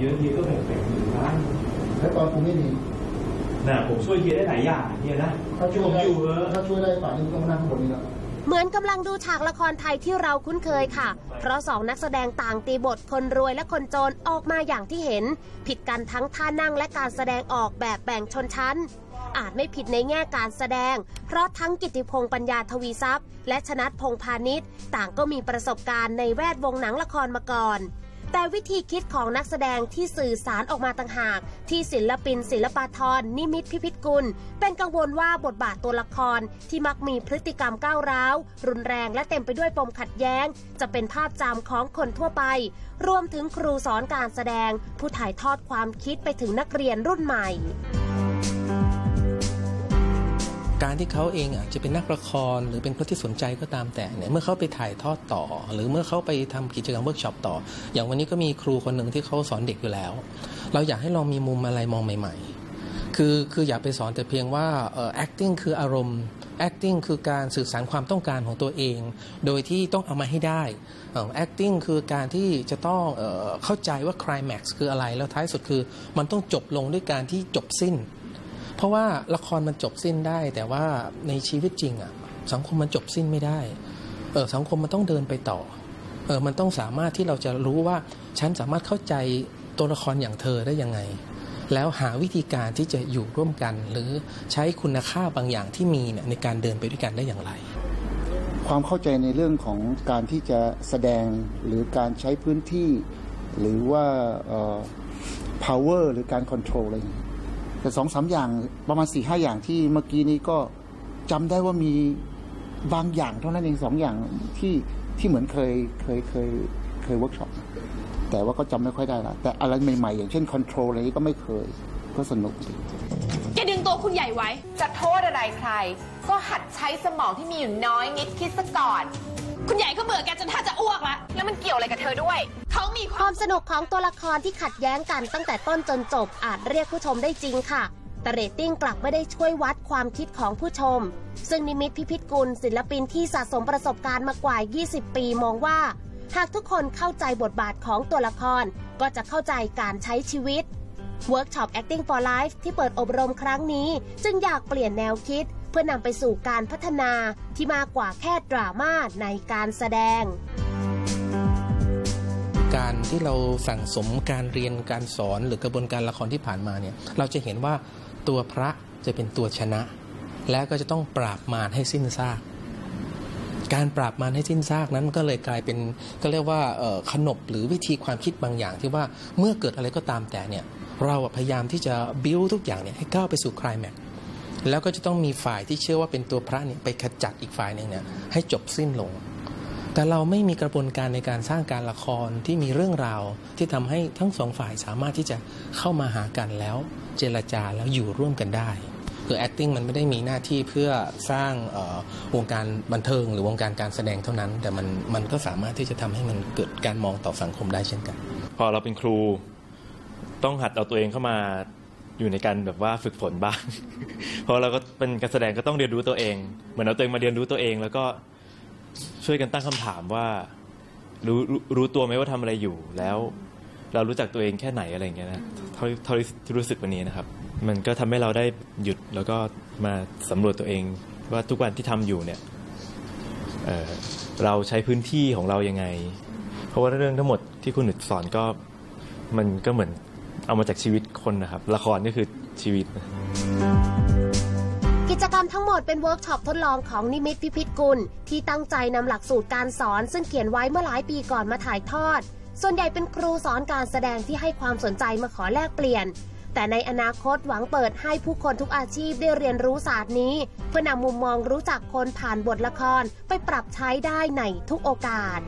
เยอะเฮียก็แบ่งๆอยู่บ้างแล้วตอนคุณไม่มีน่ะผมช่วยเฮียได้หลายอย่างเฮียนะถ้าช่วยผมได้อยู่เออถ้าช่วยได้ป่านนี้ไม่ต้องมานั่งข้างบนนี้แล้วเหมือนกำลังดูฉากละครไทยที่เราคุ้นเคยค่ะ เพราะสองนักแสดงต่างตีบทคนรวยและคนจนออกมาอย่างที่เห็น ผิดกันทั้งท่านั่งและการแสดงออกแบบแบ่งชนชั้น อาจไม่ผิดในแง่การแสดง เพราะทั้งกิติพงษ์ปัญญาทวีทรัพย์ และชนัดพงษ์พาณิชย์ ต่างก็มีประสบการณ์ในแวดวงหนังละครมาก่อน แต่วิธีคิดของนักแสดงที่สื่อสารออกมาต่างหาก ที่ศิลปินศิลปาทรนิมิตพิพิธกุล เป็นกังวลว่าบทบาทตัวละครที่มักมีพฤติกรรมก้าวร้าว รุนแรงและเต็มไปด้วยปมขัดแย้ง จะเป็นภาพจำของคนทั่วไป รวมถึงครูสอนการแสดง ผู้ถ่ายทอดความคิดไปถึงนักเรียนรุ่นใหม่ การที่เขาเองอะจะเป็นนักละครหรือเป็นคนที่สนใจก็ตามแต่เนี่ยเมื่อเขาไปถ่ายทอดต่อ หรือเมื่อเขาไปทำกิจกรรมเวิร์กช็อปต่อ อย่างวันนี้ก็มีครูคนหนึ่งที่เขาสอนเด็กอยู่แล้ว เราอยากให้ลองมีมุมอะไรมองใหม่ๆ คือคืออย่าไปสอนแต่เพียงว่าเอ่อ acting คืออารมณ์ acting คือการสื่อสารความต้องการของตัวเอง โดยที่ต้องเอามาให้ได้ acting คือการที่จะต้องเออเข้าใจว่า climax คืออะไรแล้วท้ายสุดคือ มันต้องจบลงด้วยการที่จบสิ้น เพราะว่าละครมันจบสิ้นได้ แต่ว่าในชีวิตจริงอะสังคมมันจบสิ้นไม่ได้เออสังคมมันต้องเดินไปต่อเออมันต้องสามารถที่เราจะรู้ว่าฉันสามารถเข้าใจตัวละครอย่างเธอได้ยังไง แล้วหาวิธีการที่จะอยู่ร่วมกัน หรือใช้คุณค่าบางอย่างที่มีเนี่ยในการเดินไปด้วยกันได้อย่างไร ความเข้าใจในเรื่องของการที่จะแสดงหรือการใช้พื้นที่ หรือว่าออ power หรือการ control อะไรอย่างเงี้ แต่สองสามอย่างประมาณสี่ห้าอย่างที่เมื่อกี้นี้ก็จำได้ว่ามีบางอย่างเท่านั้นเองสองอย่างที่ที่เหมือนเคยเคยเคยเคยเวิร์กช็อปแต่ว่าก็จำไม่ค่อยได้ละแต่อะไรใหม่ๆ อย่างเช่น control อะไรนี้ก็ไม่เคย ก็สนุกดีแกดึงตัวคุณใหญ่ไว้ จะโทษอะไรใคร ก็หัดใช้สมองที่มีอยู่น้อยนิดคิดซะก่อน คุณใหญ่ก็เบื่อแกจนถ้าจะอ้วกละแล้วมันเกี่ยวอะไรกับเธอด้วย เขามีคความวามสนุกของตัวละครที่ขัดแย้งกันตั้งแต่ต้นจนจบอาจเรียกผู้ชมได้จริงค่ะ แต่เรตติ้งกลับไม่ได้ช่วยวัดความคิดของผู้ชม ซึ่งนิมิตพิพิธกุลศิลปินที่สะสมประสบการณ์มากว่า 20 ปีมองว่า หากทุกคนเข้าใจบทบาทของตัวละคร ก็จะเข้าใจการใช้ชีวิต เวิร์กช็อป acting for life ที่เปิดอบรมครั้งนี้ จึงอยากเปลี่ยนแนวคิด เพื่อนำไปสู่การพัฒนาที่มากกว่าแค่ดราม่าในการแสดง การที่เราสั่งสมการเรียนการสอนหรือกระบวนการละครที่ผ่านมาเนี่ยเราจะเห็นว่าตัวพระจะเป็นตัวชนะ และก็จะต้องปราบมารให้สิ้นซากการปราบมารให้สิ้นซากนั้นก็เลยกลายเป็นก็เรียกว่าขนบหรือวิธีความคิดบางอย่างที่ว่าเมื่อเกิดอะไรก็ตามแต่เนี่ยเราพยายามที่จะบิ้วทุกอย่างเนี่ยให้ก้าวไปสู่คลายแม็กซ์ แล้วก็จะต้องมีฝ่ายที่เชื่อว่าเป็นตัวพระเนี่ยไปขจัดอีกฝ่ายหนึ่งเนี่ยให้จบสิ้นลง แต่เราไม่มีกระบวนการในการสร้างการละครที่มีเรื่องราวที่ทำให้ทั้งสองฝ่ายสามารถที่จะเข้ามาหากันแล้ว เจรจาแล้วอยู่ร่วมกันได้คือ acting มันไม่ได้มีหน้าที่เพื่อสร้างวงการบันเทิงหรือวงการการแสดงเท่านั้น แต่มันมันก็สามารถที่จะทำให้มันเกิดการมองต่อสังคมได้เช่นกัน พอเราเป็นครูต้องหัดเอาตัวเองเข้ามา อยู่ในการแบบว่าฝึกฝนบ้าง เพราะเราก็เป็นการแสดงก็ต้องเรียนรู้ตัวเอง เหมือนเอาตัวเองมาเรียนรู้ตัวเอง แล้วก็ช่วยกันตั้งคำถามว่ารู้รู้รู้ตัวไหมว่าทำอะไรอยู่ แล้ว เรารู้จักตัวเองแค่ไหนอะไรอย่างเงี้ยนะเท่าเท่าที่รู้สึกวันนี้นะครับ มันก็ทำให้เราได้หยุดแล้วก็มาสำรวจตัวเอง ว่าทุกวันที่ทำอยู่เนี่ยเเราใช้พื้นที่ของเรายังไง เพราะว่าเรื่องทั้งหมดที่คุณหนุดสอนก็มันก็เหมือน เอามาจากชีวิตคนนะครับ ละครนี่คือชีวิต กิจกรรมทั้งหมดเป็นเวิร์กช็อปทดลองของนิมิตพิพิธกุล ที่ตั้งใจนำหลักสูตรการสอน ซึ่งเขียนไว้เมื่อหลายปีก่อนมาถ่ายทอด ส่วนใหญ่เป็นครูสอนการแสดงที่ให้ความสนใจมาขอแลกเปลี่ยน แต่ในอนาคตหวังเปิดให้ผู้คนทุกอาชีพได้เรียนรู้ศาสตร์นี้ เพื่อนำมุมมองรู้จักคนผ่านบทละครไปปรับใช้ได้ในทุกโอกาส